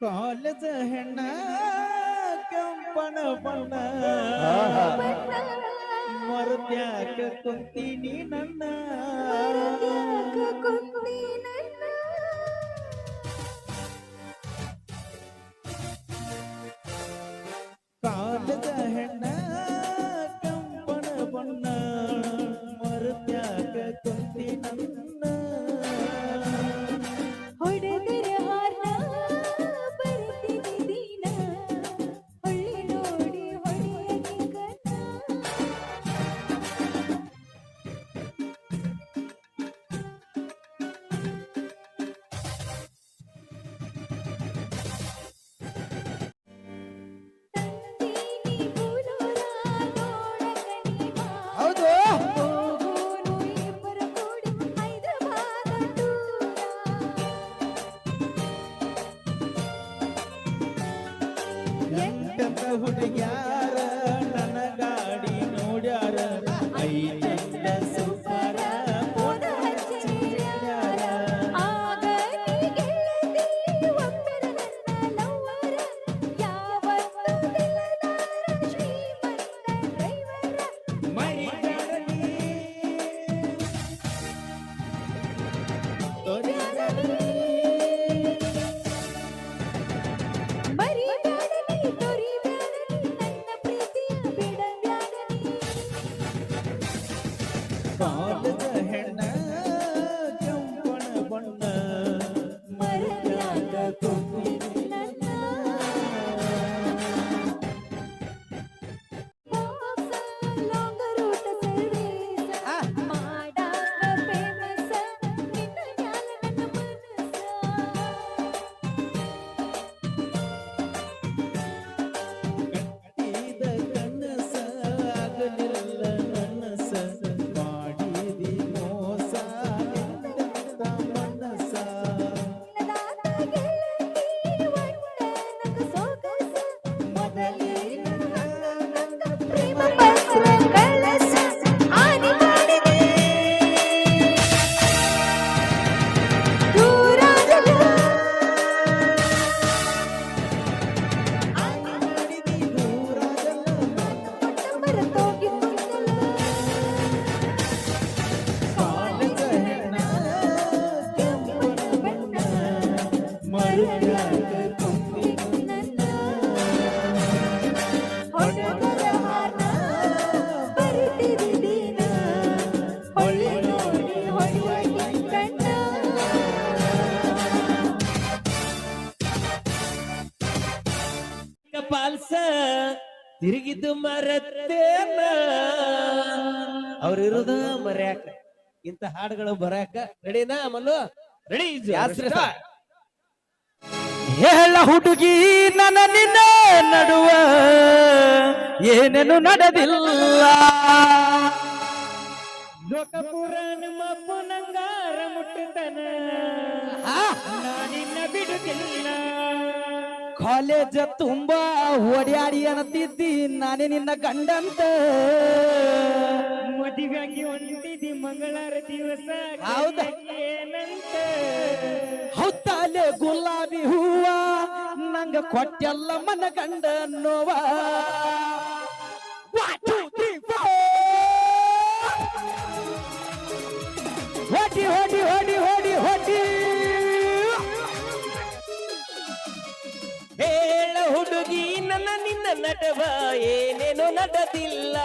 ಕಾಲದ ಹೆಣ್ಣ ಕೆಂಪನ ಬಣ್ಣ ಮರುತ್ಯಾಕ ಕುಂತೀನಿ ನನ್ನ ಕಾಲದ ಹೆಣ್ಣ Bye. ತಿರುಗಿದ್ದು ಮರತ್ತೇನ ಅವ್ರಿರೋದ ಮರ್ಯಾಕ. ಇಂತ ಹಾಡುಗಳು ಬರಾಕ ರೆಡಿನಾ ಮಲ್ಲು? ರೆಡಿ ಹೇಳ ಹುಡುಗಿ ನನ್ನ ನಿನ್ನ ನಡುವ ಏನೇನು ನಡೆದಿಲ್ಲ? ಲೋಕಪುರ ನಿಮ್ಮ ಪುನಂಗಾರ ಮುಟ್ಟುತ್ತನ. ನಾನಿನ್ನ ಬಿಡುತ್ತಿಲ್ಲ. ಕಾಲೇಜ್ ತುಂಬಾ ಓಡ್ಯಾಡಿ ಅನ್ನತಿದ್ದಿ ನಾನೇ ನಿನ್ನ ಗಂಡಂತ. ಮದುವೆಯಾಗಿ ಒಂಟಿದಿ ಮಂಗಳಾರ ದಿವಸ ಹೌದ? ಏನಂತ? ಹೌತಾಲೆ ಗುಲಾಬಿ ಹೂವ ನಂಗ ಕೊಟ್ಟೆಲ್ಲ ಮನ ಗಂಡ ನೋವ. ಹೊಡಿ ನನ್ನ ನಿನ್ನ ನಟವ ಏನೇನು ನಟದಿಲ್ಲ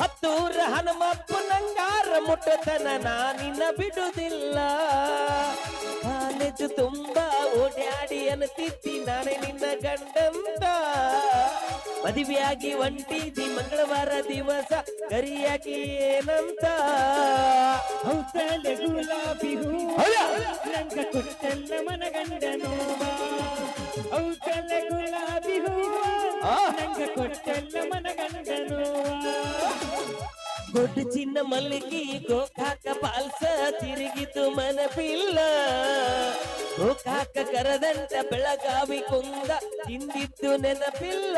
ಹತ್ತೂರ ಹನುಮಪ್ಪ ನಂಗಾರ ಮುಟ್ಟತನ ನಾನಿನ್ನ ಬಿಡುದಿಲ್ಲ. ಕಾಲೇಜು ತುಂಬಾ ಓಡಾಡಿ ಅನ್ನತಿತ್ತಿ ನಾನೇ ನಿನ್ನ ಗಂಡಂತ. ಮದುವೆಯಾಗಿ ಒಂಟಿದಿ ಮಂಗಳವಾರ ದಿವಸ ಕರಿಯಾಗಿ ಏನಂತ. ಹೌಸಲೆ ಗುಲಾಬಿ ನಂಗ ಕೊಟ್ಟಲ್ಲ ಮನ ನೋವ ಔಕಲ ಗುಲಾಬಿ ನಂಗ ಕೊಟ್ಟಲ್ಲ ಮನ ನೋವ ಗೊಡ್ಡು ಚಿನ್ನ ಮಲ್ಲಿಗೆ ಗೋಕಾಕ ಪಾಲ್ಸ ತಿರುಗಿತು ಮನಪಿಲ್ಲ ಕೋಕಾಕ ಕರದಂಟ ಬೆಳಗಾವಿ ಕುಂದ ತಿಂದಿದ್ದು ನೆನಪಿಲ್ಲ.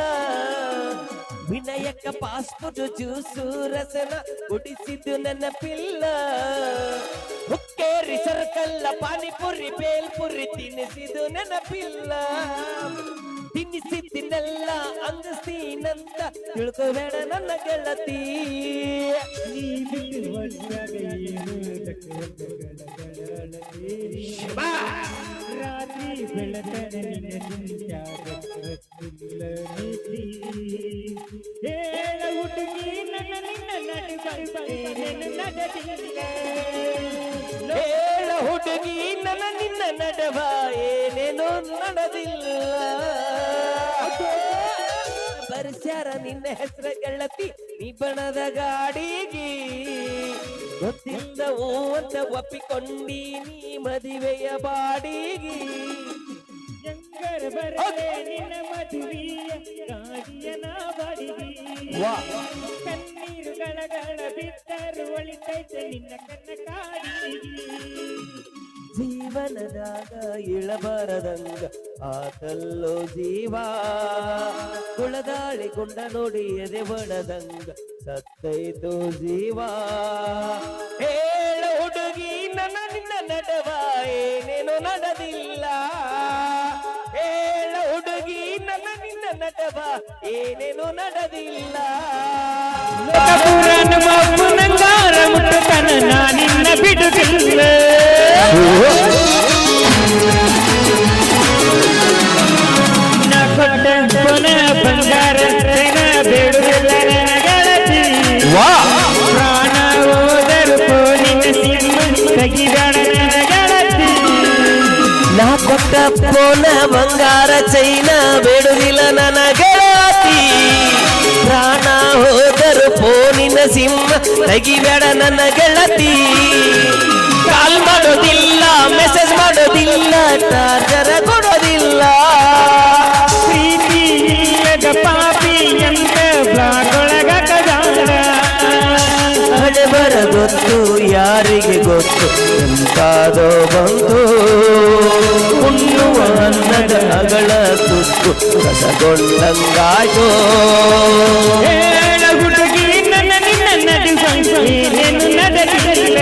ವಿನಯಕ್ಕ ಪಾಸ್ಪೋರ್ಟ್ ಜ್ಯೂಸು ರಸನ ಕುಡಿಸಿದ್ದು ನೆನಪಿಲ್ಲ. ಹುಕ್ಕೇರಿ ಸರ್ಕಲ್ಲ ಪಾನಿಪುರಿ, ಬೇಲ್ಪುರಿ ತಿನ್ನಿಸಿದು ನೆನಪಿಲ್ಲ. ತಿನ್ನಿಸಿದ್ದನ್ನೆಲ್ಲ ಅಂದಸ್ತೀನಂತ ತಿಳ್ಕೋಬೇಡ ನನ್ನ ಗೆಳತಿ. ರಾತ್ರಿ. ಹೇಳ ಹುಡುಗಿ ನನ್ನ ನಿನ್ನ ನಡು. ಹೇಳ ಹುಡುಗಿ ನನ್ನ ನಿನ್ನ ನಡವ ಏನೇನೋ ನಡೆದಿಲ್ಲ. ಬರ್ಸ್ಯಾರ ನಿನ್ನ ಹೆಸರ ಗೆಳತಿ ನೀ ಬಣದ ಗಾಡಿಗೆ. ಗೊತ್ತಿಲ್ಲ ಓ ಅಂತ ಒಪ್ಪಿಕೊಂಡಿ ನೀ ಮದುವೆಯ ಬಾಡಿಗೆ. ನಿನ್ನ ಮದುವೆಯ ಗಾಡಿಯನ ಬಾಡಿಗೆ ವಾ. ಕಣ್ಣೀರು ಗಳಗಳ ಬಿದ್ದರು ಒಳಿತೈತೆ ನಿನ್ನ ಕನ್ನ ಕಾಡಿಗೆ ಜೀವನದಾಗ ಇಳಬಾರದಂಗ ಆತಲ್ಲೋ ಜೀವ. ಕುಳದಾಳಿ ಗುಂಡ ನೋಡಿ ಎದೆ ಬಡದಂಗ ಸತ್ತೈತು ಜೀವ. ಹೇಳ ಹುಡುಗಿ ನನ್ನ ನಿನ್ನ ನಡವ ಏನೇನು ನಡೆದಿಲ್ಲ. ಹೇಳ ಹುಡುಗಿ ನನ್ನ ನಿನ್ನ ನಡವ ಏನೇನು ನಡೆದಿಲ್ಲ. ಮುಟ್ಟತನ ನಾನಿನ್ನ ಬಿಡುತ್ತಿಲ್ಲ ನಾ ಕೊಟ್ಟ ಕೊನ ಬಂಗಾರ ಜನ ಬೇಡುವುದಿಲ್ಲ ನನ್ನ ಗೆಳತಿ ಪ್ರಾಣ ಹೋದರು ಪೋಲಿನ ಸಿಂಹ ತೆಗಿಬೇಡ ನನ್ನ ಗೆಳತಿ ನಾ ಕೊಟ್ಟ ಪೋನ ಬಂಗಾರ ಚೈನ ಬೇಡುದಿಲ್ಲ ನನ್ನ ತೆಗಿಬೇಡ ನನ್ನ ಗೆಳತಿ. ಕಾಲ್ ಮಾಡೋದಿಲ್ಲ ಮೆಸೇಜ್ ಮಾಡೋದಿಲ್ಲ ಚಾರ್ಜರ್ ಕೊಡೋದಿಲ್ಲ. ಪಾಪಿ ಕದಾಡ ಹಣೆ ಬರ ಗೊತ್ತು, ಯಾರಿಗೆ ಗೊತ್ತು, ಎಂತಾದೋ ಬಂತು. ಉಣ್ಣುವ ಅನ್ನದ ಅಗಳ ತುತ್ತು ನನ್ನ ನಡೆದಿಲ್ಲ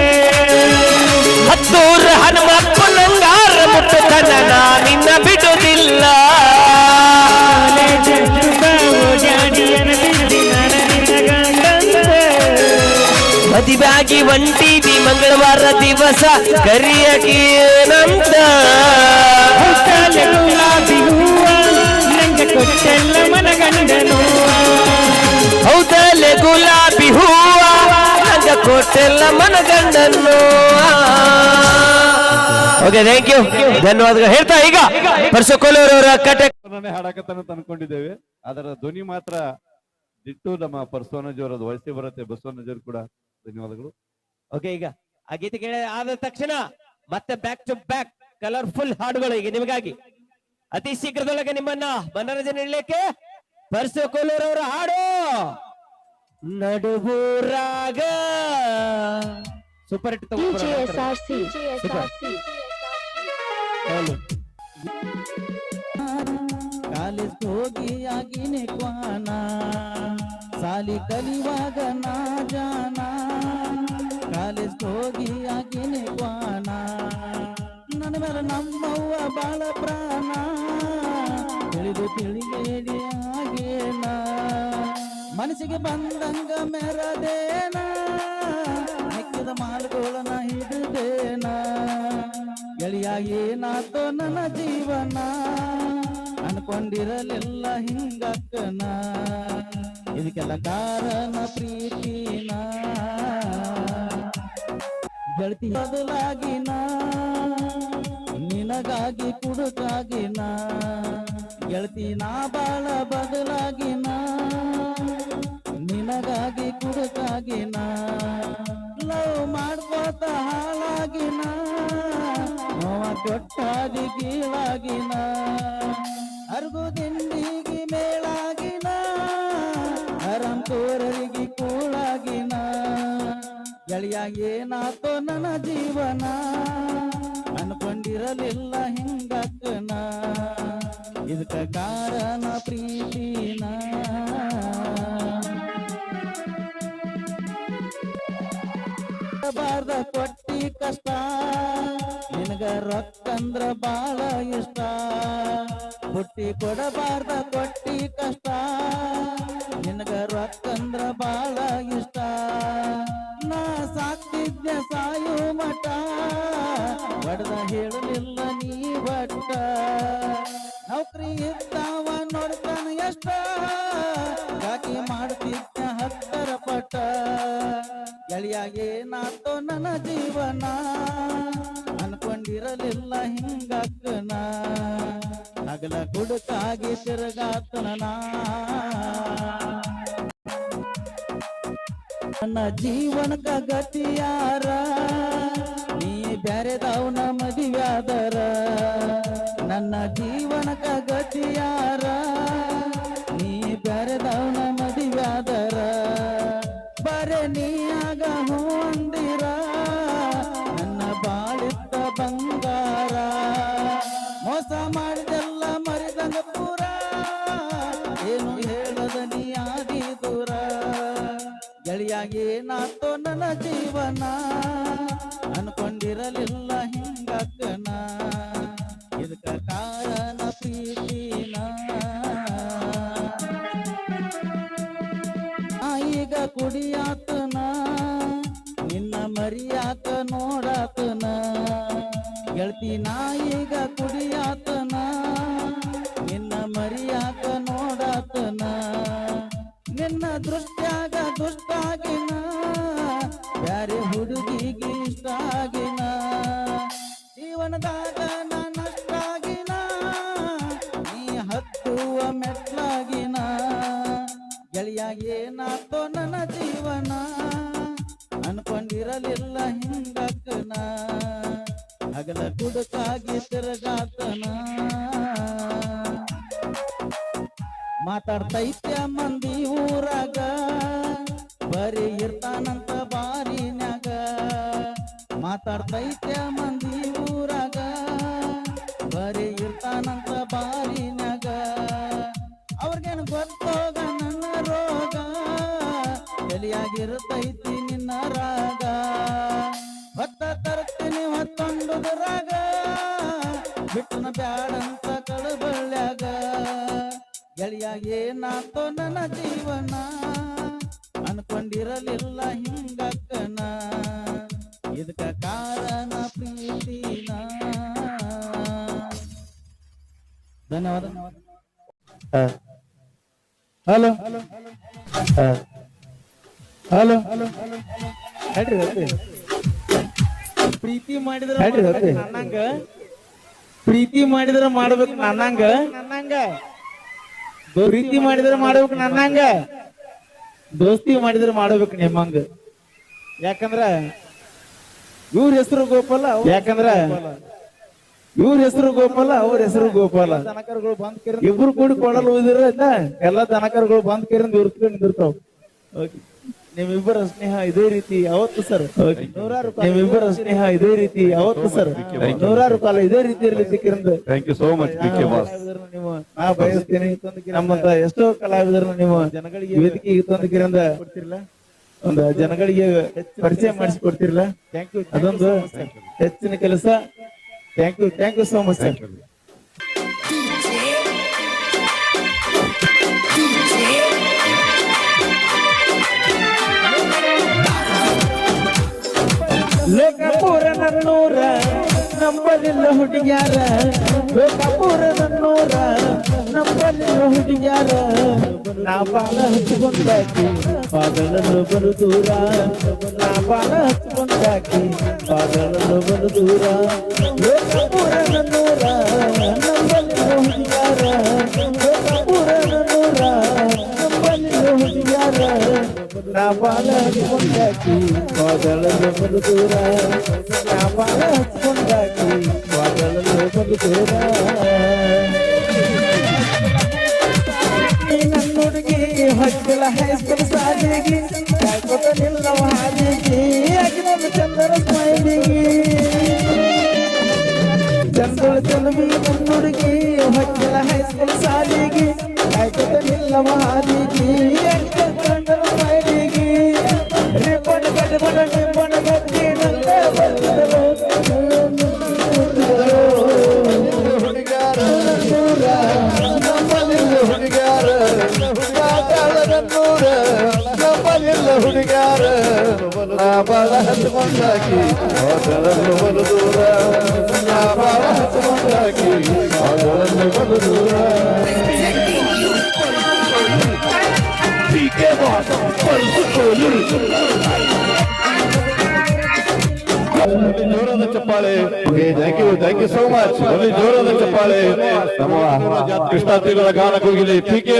ಹತ್ತೂರ ಹನುಮಪ್ಪ ನಂಗಾರ ಮುಟ್ಟತನ ನಾ ನಿನ್ನ ಬಿಡುವುದಿಲ್ಲ. ಮದುವಾಗಿ ಮಂಗಳವಾರ ದಿವಸ ಕರಿಯಕೇನಂತ ನಂತ ಕೊಟ್ಟೆಲ್ಲ ಕೊಟ್ಟೆಲ್ಲ ಮನಗಂಡನ್ನು. ಓಕೆ ಥ್ಯಾಂಕ್ ಯು ಧನ್ಯವಾದಗಳು. ಹೇಳ್ತಾ ಈಗ ನಾನೇ ಹಾಡಕತ್ತಾನ ಅಂತ ಅನ್ಕೊಂಡಿದ್ದೇವೆ ಅದರ ಧ್ವನಿ ಮಾತ್ರ ದಿಟ್ಟು ನಮ್ಮ ಪರ್ಸೋನಜ್ ಅವರದ್ದು ವಯಸ್ಸಿ ಬರುತ್ತೆ. ಬಸವನಜ್ ಅವರು ಕೂಡ ಧನ್ಯವಾದಗಳು. ಓಕೆ ಈಗ ಆ ಗೀತೆ ಕೇಳ ಆದ ತಕ್ಷಣ ಮತ್ತೆ ಬ್ಯಾಕ್ ಟು ಬ್ಯಾಕ್ ಕಲರ್ಫುಲ್ ಹಾಡುಗಳು ಈಗ ನಿಮಗಾಗಿ. ಅತಿ ಶೀಘ್ರದೊಳಗೆ ನಿಮ್ಮನ್ನ ಮನರಂಜನೆ ನೀಡಲಿಕ್ಕೆ ಪರಶುಕೋಲೂರವರ ಹಾಡು. ನಡುವೂರಾಗ ಸೂಪರ್ ಹಿಟ್ GSRC. ಕಾಲೇಜ್ ಹೋಗಿ ಆಗಿನೇ ಕ್ವಾನ ಸಾಲಿ ಕಲಿಯುವಾಗ ನಾ ಜಾನ ಕಾಲೇಜ್ ಹೋಗಿ ಆಗಿನೇ ಕ್ವಾನ ನನ್ನ ಮೇಲೆ ನಮ್ಮವ್ವ ಬಾಳ ಪ್ರಾಣ ತಿಳಿದು ತಿಳಿಗೇಡಿ ಆಗೇನ ಮನಸ್ಸಿಗೆ ಬಂದಂಗ ಮೆರದೇನ ಮಿಕ್ಕಿದ ಮಾಲುಗಳನ್ನ ಹಿಡಿದೇನ? ಗೆಳೆಯ ಏನಾತೋ ನನ್ನ ಜೀವನ? ಅನ್ಕೊಂಡಿರಲಿಲ್ಲ ಹಿಂಗಕ್ಕನ? ಇದಕ್ಕೆಲ್ಲ ಕಾರಣ ಪ್ರೀತಿನ? ಗೆಳತಿ ಬದಲಾಗಿನ? ನಿನಗಾಗಿ ಕುಡುಕಾಗಿನ? ಗೆಳತಿ ನಾ ಬಾಳ ಬದಲಾಗಿನ? ನಿನಗಾಗಿ ಕುಡುಕಾಗಿನ ಲವ್ ಮಾಡ್ಕೋತ ಹಾಳಾಗಿನ ನೋವ ಕೊಟ್ಟಾದಿ ಕೀಳಾಗಿನ ಅರ್ಗು ತಿಂಡಿಗೆ ಮೇಳಾಗಿನ ಅರಂ ತೋರರಿಗೆ ಕೂಳಾಗಿನ ಗೆಳೆಯ ಏನಾತೋ ನನ್ನ ಜೀವನ. ಅನ್ಕೊಂಡಿರಲಿಲ್ಲ ಹಿಂಗಕ್ಕನ ಇದಕ್ಕ ಕಾರಣ ಪ್ರೀತಿನ. ಬಾಳ ಇಷ್ಟ. ಬುಟ್ಟಿ ಕೊಡಬಾರ್ದ ಕೊಟ್ಟಿ ಕಷ್ಟ. ನಿನಗ ರೊಕ್ಕಂದ್ರ ಬಾಳ ಇಷ್ಟ. ನಾ ಸಾಕ್ತಿದ್ದೆ ಸಾಯು ಮಠ. ಬಡದ ಹೇಳಲಿಲ್ಲ ನೀ ಬಟ್ಟ ನೌಕರಿ ಇದ್ದಾವ ನೋಡ್ತಾನ ಎಷ್ಟ. ಯಾಕೆ ಮಾಡ್ತಿದ್ದ ಹತ್ತರ ಪಟ್ಟ. ಎಳಿಯಾಗೇನಾತೋ ನಾತೋ ನನ್ನ ಜೀವನ. ಅನ್ಕೊಂಡಿರಲಿಲ್ಲ ಹಿಂಗಕ್ಕನ ಹಗಲ ಕುಡುಕಾಗಿ ತಿರುಗಾತನ. ನನ್ನ ಜೀವನಕ ಗತಿಯಾರ ನೀ ಬ್ಯಾರೆದವನ ಮದುವ್ಯಾದರ ನನ್ನ ಜೀವನಕ ಗತಿಯಾರ ಅನ್ಕೊಂಡಿರಲಿಲ್ಲ ಜೀವನದಾಗ ನಾನಷ್ಟಾಗಿನ ನೀ ಹತ್ತುವ ಮೆಟ್ಲಾಗಿನ ಏನಾತೋ ನನ್ನ ಜೀವನ, ಅನ್ಕೊಂಡಿರಲಿಲ್ಲ ಹಿಂಗಕ್ಕನ ಹಗಲ ಕುಡುಕಾಗಿ ತಿರುಗಾತನ. ಮಾತಾಡ್ತೈತ್ಯ ಮಂದಿ ಊರಾಗ, ಬರೀ ಇರ್ತಾನಂತ ಬಾರಿನ್ಯಾಗ, ಮಾತಾಡ್ತೈತ್ಯ ಮಂದಿ ಊರಾಗ, ಬರೀ ಇರ್ತಾನಂತ ಬಾರಿನಾಗ ಅವ್ರಿಗೇನು ಗೊತ್ತೋಗ, ನನ್ನ ರೋಗ ತಲಿಯಾಗಿರ್ತೈತಿ ನಿನ್ನ ರಾಗ. ಹೊತ್ತ ತರ್ತೀನಿ ಹೊತ್ತೊಂದು ರಾಗ ಬಿಟ್ಟನ ಬ್ಯಾಡಂತ ಕಳಬಳ್ಳ್ಯಾಗ. ಏನಾತೋ ನನ್ನ ಜೀವನ ಧನ್ಯವಾದ. ಹಲೋ. ಹಲೋ. ಹೇಳ್ರಿ ಹೇಳ್ರಿ. ಪ್ರೀತಿ ಮಾಡಿದ್ರ. ನನ್ನಂಗ. ಪ್ರೀತಿ ಮಾಡಿದ್ರ ಮಾಡ್ಬೇಕು ನನ್ನಂಗ. ನನ್ನಂಗ ಪ್ರೀತಿ ಮಾಡಿದ್ರೆ ಮಾಡ್ಬೇಕು ನನ್ನಂಗ. ದೋಸ್ತಿ ಮಾಡಿದ್ರೆ ಮಾಡ್ಬೇಕು ನಿಮ್ಮಂಗ. ಯಾಕಂದ್ರ ಇವ್ರ ಹೆಸರು ಗೋಪಾಲ ಯಾಕಂದ್ರ ಇವ್ರ ಹೆಸರು ಗೋಪಾಲ ಅವ್ರ ಹೆಸರು ಗೋಪಾಲ. ದನಕರುಗಳು ಬಂದ್ ಇಬ್ರು ಕೂಡಿ ಕೊಡಲು ಹೋದಿರ ಎಲ್ಲಾ ದನಕರುಗಳು ಬಂದ್ ಕೇರಿಂದ ಇವ್ರ ನಿಂದಿರ್ತಾವ ನಿಮ್ಮಿಬ್ಬರ ಸ್ನೇಹ ಇದೇ ರೀತಿ ಯಾವತ್ತು ಸರ್? ನೂರಾರು ಕಾಲ ನಿಮ್ಮಿಬ್ಬರ ಸ್ನೇಹ ಇದೇ ರೀತಿ ಯಾವತ್ತು ಸರ್? ನೂರಾರು ಕಾಲ ಇದೇ ರೀತಿ ಇರಲಿ ಸಿಕ್ಕಿರಂದ ಥ್ಯಾಂಕ್ ಯು ಸೋ ಮಚ್ ನೀವು ನಾ ಬಯಸ್ತೀನಿ ನಮ್ಮಂತ ಎಷ್ಟೋ ಕಲಾವಿದರನ್ನ ನೀವು ಜನಗಳಿಗೆ ವೇದಿಕೆಗೆ ತಂದಕಿರಂದ ಕೊಡ್ತಿರಲ್ಲ ಒಂದು ಜನಗಳಿಗೆ ಪರಿಚಯ ಮಾಡಿಸಿಕೊಡ್ತಿರಲ್ಲ? ಥ್ಯಾಂಕ್ ಯು ಅದೊಂದು ಹೆಚ್ಚಿನ ಕೆಲಸ. Thank you. Thank you so much, Thank sir. You. ನಂಬಲಿಲ್ಲ ಹುಡುಗ್ಯಾರ ಲೋಕಪುರ ನನ್ನೂರ ನಂಬಲಿಲ್ಲ ಹುಡುಗ್ಯಾರ. ನಾ ಬಾಳ ಹಚ್ಚಿಕೊಂಡಾಕಿ, ಪಾದಳನ್ನು ಬರು ದೂರ. ನಾ ಬಾಳ ಹಚ್ಚಿಕೊಂಡಾಕಿ, ಪಾದಳನ್ನು ಬರು ದೂರ. ಲೋಕಪುರ ನನ್ನೂರ ನಂಬಲಿಲ್ಲ ಹುಡುಗ್ಯಾರ. ಲೋಕಪುರ ನನ್ನೂರ ನಂಬಲಿಲ್ಲ ಹುಡುಗ್ಯಾರ. ನಾ ಬಾಳ ಹಚ್ಚಿಕೊಂಡಾಕಿ, ಪಾದಳನ್ನು ದೂರ. ನಾ ಹಚ್ಕೊಂಡಾಕಿ ಹುಡುಗಿ ಹಚ್ಚಿಲ್ಲ ಹೈಸ್ಕೂಲ್ ಸಾಲಿಗೆ. ಕಾಯ್ಕೋತ ನಿಲ್ಲವ ಹಾದಿಗೆ ಯಾಕೆ ನನ್ನ ಚಂದನ ಸ್ಮೈಲಿಗೆ ಹುಡುಗಿ ಹಚ್ಚಿಲ್ಲ ಹೈಸ್ಕೂಲ್ ನಿಲ್ಲವ ಹಾದಿಗೆ. ಹುಡುಗಾಟದೂರ ನಮ್ಮಲ್ಲಿಲ್ಲ ಹುಡುಗ್ಯಾರ. ನಾ ಬಾಳ ಹತ್ಕೊಂಡಾಕಿ ಅದರನ್ನು ಬಲು ದೂರ. ನಾ ಬಾಳ ಹತ್ಕೊಂಡಾಕಿ ಅದರನ್ನು ಬಲು ದೂರ. ಜೋರಾದ ಚಪ್ಪಾಳೆ. Thank you thank you so much ಜೋರಾದ ಚಪ್ಪಾಳೆ. ನಮ್ಮ ಕೃಷ್ಣ ತೀರದ ಗಾನ ಕೂಗಿಲಿ ಪಿ ಕೆ